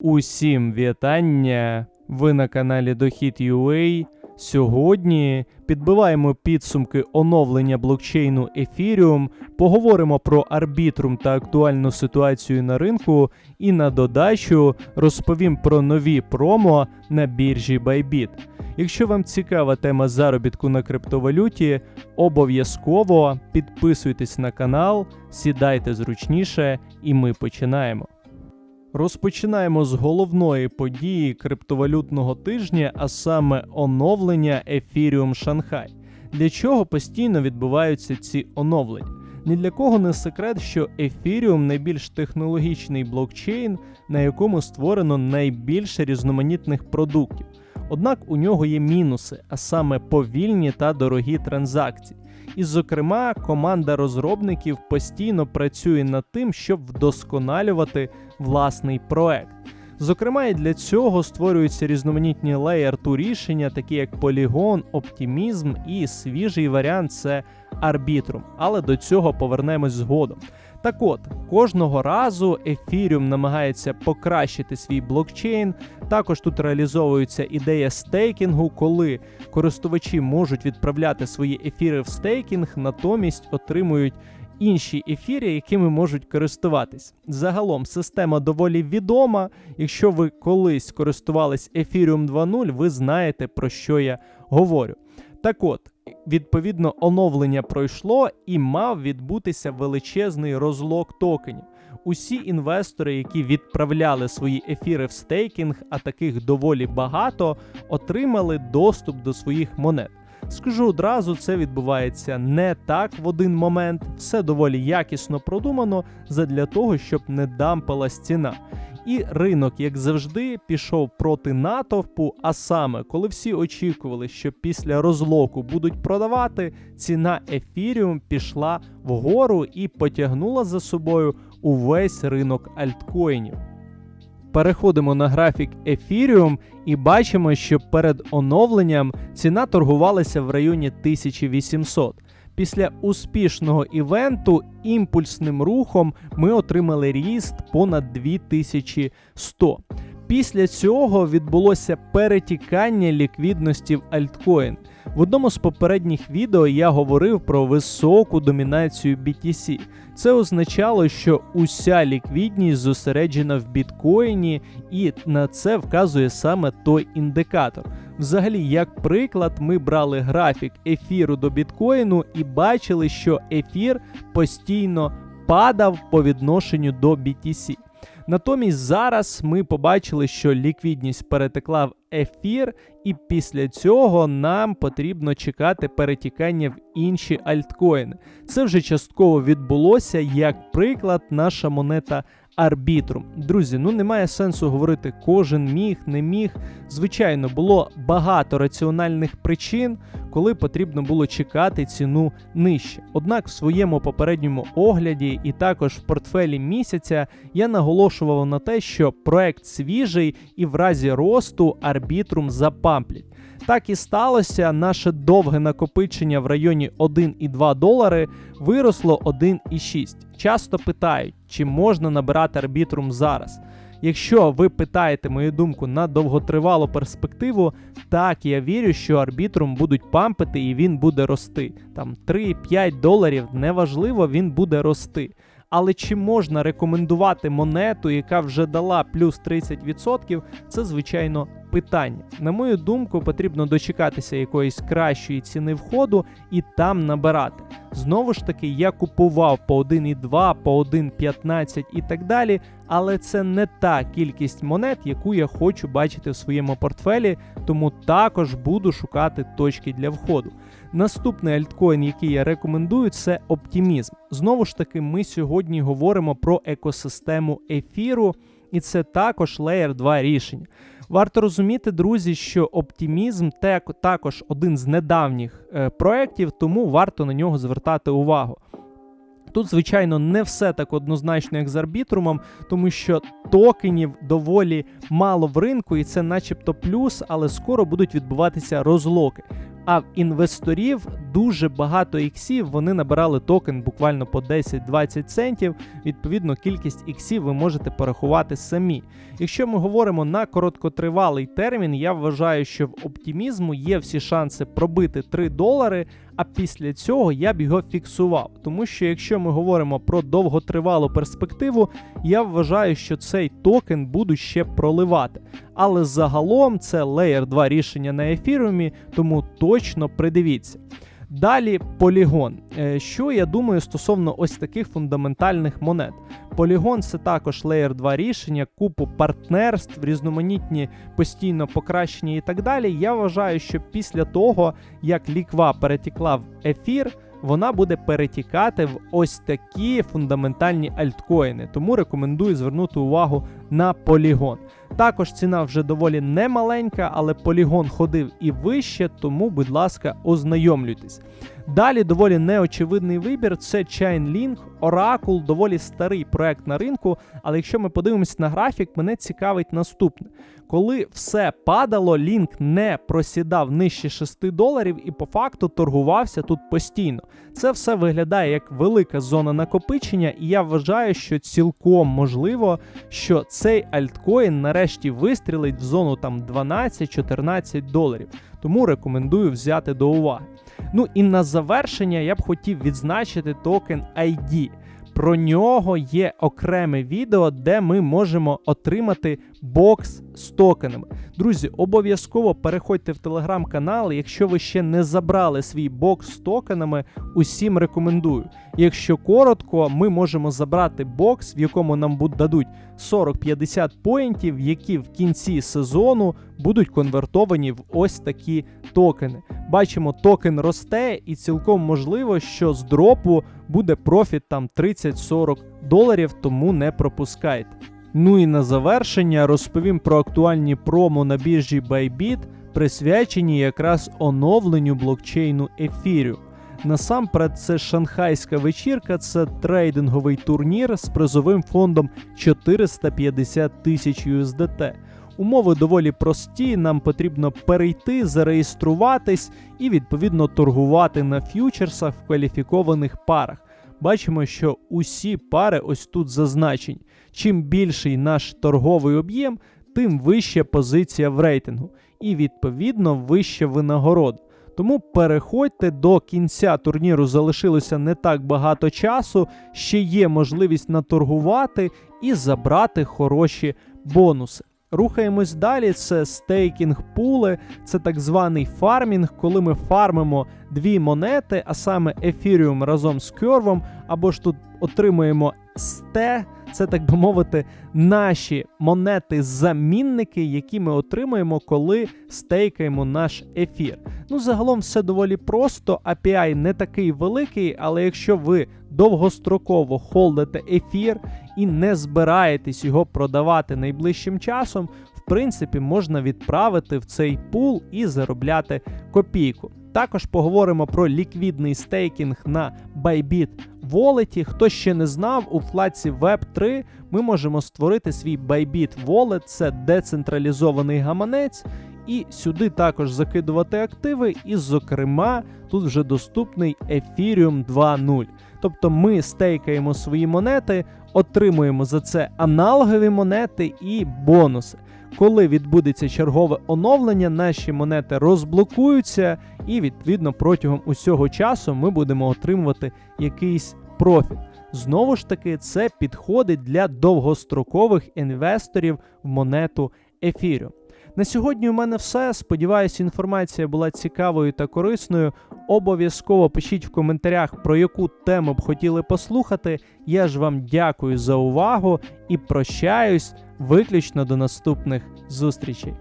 Усім вітання! Ви на каналі Дохід.ua. Сьогодні підбиваємо підсумки оновлення блокчейну Ethereum, поговоримо про арбітрум та актуальну ситуацію на ринку, і на додачу розповім про нові промо на біржі Bybit. Якщо вам цікава тема заробітку на криптовалюті, обов'язково підписуйтесь на канал, сідайте зручніше, і ми починаємо. Розпочинаємо з головної події криптовалютного тижня, а саме оновлення Ethereum Шанхай. Для чого постійно відбуваються ці оновлення? Ні для кого не секрет, що Ethereum найбільш технологічний блокчейн, на якому створено найбільше різноманітних продуктів. Однак у нього є мінуси, а саме повільні та дорогі транзакції. І, зокрема, команда розробників постійно працює над тим, щоб вдосконалювати власний проект. Зокрема, і для цього створюються різноманітні 2 рішення, такі як Polygon, Optimism і свіжий варіант це Arbitrum. Але до цього повернемось згодом. Так от, кожного разу Ethereum намагається покращити свій блокчейн. Також тут реалізовується ідея стейкінгу, коли користувачі можуть відправляти свої ефіри в стейкінг, натомість отримують інші ефіри, якими можуть користуватись. Загалом система доволі відома. Якщо ви колись користувались Ethereum 2.0, ви знаєте про що я говорю. Так от, відповідно, оновлення пройшло і мав відбутися величезний розлог токенів. Усі інвестори, які відправляли свої ефіри в стейкінг, а таких доволі багато, отримали доступ до своїх монет. Скажу одразу, це відбувається не так в один момент, все доволі якісно продумано задля того, щоб не дампалась ціна. І ринок, як завжди, пішов проти натовпу. А саме, коли всі очікували, що після розлоку будуть продавати, ціна ефіріум пішла вгору і потягнула за собою увесь ринок альткоїнів. Переходимо на графік Ethereum і бачимо, що перед оновленням ціна торгувалася в районі 1800. Після успішного івенту імпульсним рухом ми отримали ріст понад 2100. Після цього відбулося перетікання ліквідності в альткоін. В одному з попередніх відео я говорив про високу домінацію BTC. Це означало, що уся ліквідність зосереджена в біткоїні, і на це вказує саме той індикатор. Взагалі, як приклад, ми брали графік ефіру до біткоїну і бачили, що ефір постійно падав по відношенню до BTC. Натомість зараз ми побачили, що ліквідність перетекла в ефір, і після цього нам потрібно чекати перетікання в інші альткоїни. Це вже частково відбулося, як приклад, наша монета Арбітрум. Друзі, ну немає сенсу говорити, кожен міг, не міг. Звичайно, було багато раціональних причин, коли потрібно було чекати ціну нижче. Однак в своєму попередньому огляді і також в портфелі місяця я наголошував на те, що проект свіжий і в разі росту арбітрум запамплять. Так і сталося. Наше довге накопичення в районі 1,2 долари виросло 1,6. Часто питають, чи можна набирати арбітрум зараз. Якщо ви питаєте мою думку на довготривалу перспективу, так я вірю, що арбітрум будуть пампити і він буде рости. Там 3-5 доларів, неважливо, він буде рости. Але чи можна рекомендувати монету, яка вже дала плюс 30%, це звичайно питання. На мою думку, потрібно дочекатися якоїсь кращої ціни входу і там набирати. Знову ж таки, я купував по 1,2, по 1,15 і так далі, але це не та кількість монет, яку я хочу бачити в своєму портфелі, тому також буду шукати точки для входу. Наступний альткоін, який я рекомендую, це оптимізм. Знову ж таки, ми сьогодні говоримо про екосистему ефіру, і це також Layer 2 рішення. Варто розуміти, друзі, що оптимізм також один з недавніх е, проєктів, тому варто на нього звертати увагу. Тут, звичайно, не все так однозначно, як з арбітрумом, тому що токенів доволі мало в ринку, і це начебто плюс, але скоро будуть відбуватися розлоки. А в інвесторів дуже багато іксів, вони набирали токен буквально по 10-20 центів. Відповідно, кількість іксів ви можете порахувати самі. Якщо ми говоримо на короткотривалий термін, я вважаю, що в оптимізму є всі шанси пробити 3 долари. А після цього я б його фіксував. Тому що якщо ми говоримо про довготривалу перспективу, я вважаю, що цей токен буду ще проливати. Але загалом це Layer 2 рішення на ефірумі, тому точно придивіться. Далі полігон. Е, Що я думаю стосовно ось таких фундаментальних монет? Полігон це також Layer 2 рішення, купу партнерств, різноманітні постійно покращення і так далі. Я вважаю, що після того, як ліква перетікла в ефір, вона буде перетікати в ось такі фундаментальні альткоїни. Тому рекомендую звернути увагу на полігон. Також ціна вже доволі немаленька, але полігон ходив і вище, тому, будь ласка, ознайомлюйтесь. Далі доволі неочевидний вибір це Chainlink, Oracle, доволі старий проект на ринку. Але якщо ми подивимося на графік, мене цікавить наступне. Коли все падало, Link не просідав нижче 6 доларів і по факту торгувався тут постійно. Це все виглядає як велика зона накопичення, і я вважаю, що цілком можливо, що цей альткоін нарешті вистрілить в зону там 12-14 доларів. Тому рекомендую взяти до уваги. Ну і на завершення я б хотів відзначити токен ID. Про нього є окреме відео, де ми можемо отримати бокс з токенами. Друзі, обов'язково переходьте в телеграм-канал. Якщо ви ще не забрали свій бокс з токенами, усім рекомендую. Якщо коротко, ми можемо забрати бокс, в якому нам дадуть 40-50 поінтів, які в кінці сезону будуть конвертовані в ось такі токени. Бачимо, токен росте, і цілком можливо, що з дропу буде профіт там 30-40 доларів, тому не пропускайте. Ну і на завершення розповім про актуальні промо на біржі Bybit, присвячені якраз оновленню блокчейну Ефірю. Насамперед, це шанхайська вечірка, це трейдинговий турнір з призовим фондом 450 тисяч USDT. Умови доволі прості. Нам потрібно перейти, зареєструватись і відповідно торгувати на ф'ючерсах в кваліфікованих парах. Бачимо, що усі пари ось тут зазначені. Чим більший наш торговий об'єм, тим вища позиція в рейтингу, і відповідно вища винагорода. Тому переходьте до кінця турніру, залишилося не так багато часу. Ще є можливість наторгувати і забрати хороші бонуси. Рухаємось далі. Це стейкінг пули, це так званий фармінг, коли ми фармимо дві монети, а саме ефіріум разом з кервом, або ж тут отримуємо сте. Це, так би мовити, наші монети-замінники, які ми отримуємо, коли стейкаємо наш ефір. Ну, загалом все доволі просто. API не такий великий, але якщо ви довгостроково холдите ефір і не збираєтесь його продавати найближчим часом, в принципі, можна відправити в цей пул і заробляти копійку. Також поговоримо про ліквідний стейкінг на Bybit Wallet. Хто ще не знав, у вкладці Web3 ми можемо створити свій Bybit Wallet, це децентралізований гаманець, і сюди також закидувати активи. І, зокрема, тут вже доступний Ethereum 2.0. Тобто ми стейкаємо свої монети, отримуємо за це аналогові монети і бонуси. Коли відбудеться чергове оновлення, наші монети розблокуються, і відповідно протягом усього часу ми будемо отримувати якийсь профіт. Знову ж таки, це підходить для довгострокових інвесторів в монету ефірю. На сьогодні у мене все. Сподіваюся, інформація була цікавою та корисною. Обов'язково пишіть в коментарях, про яку тему б хотіли послухати. Я ж вам дякую за увагу і прощаюсь виключно до наступних зустрічей.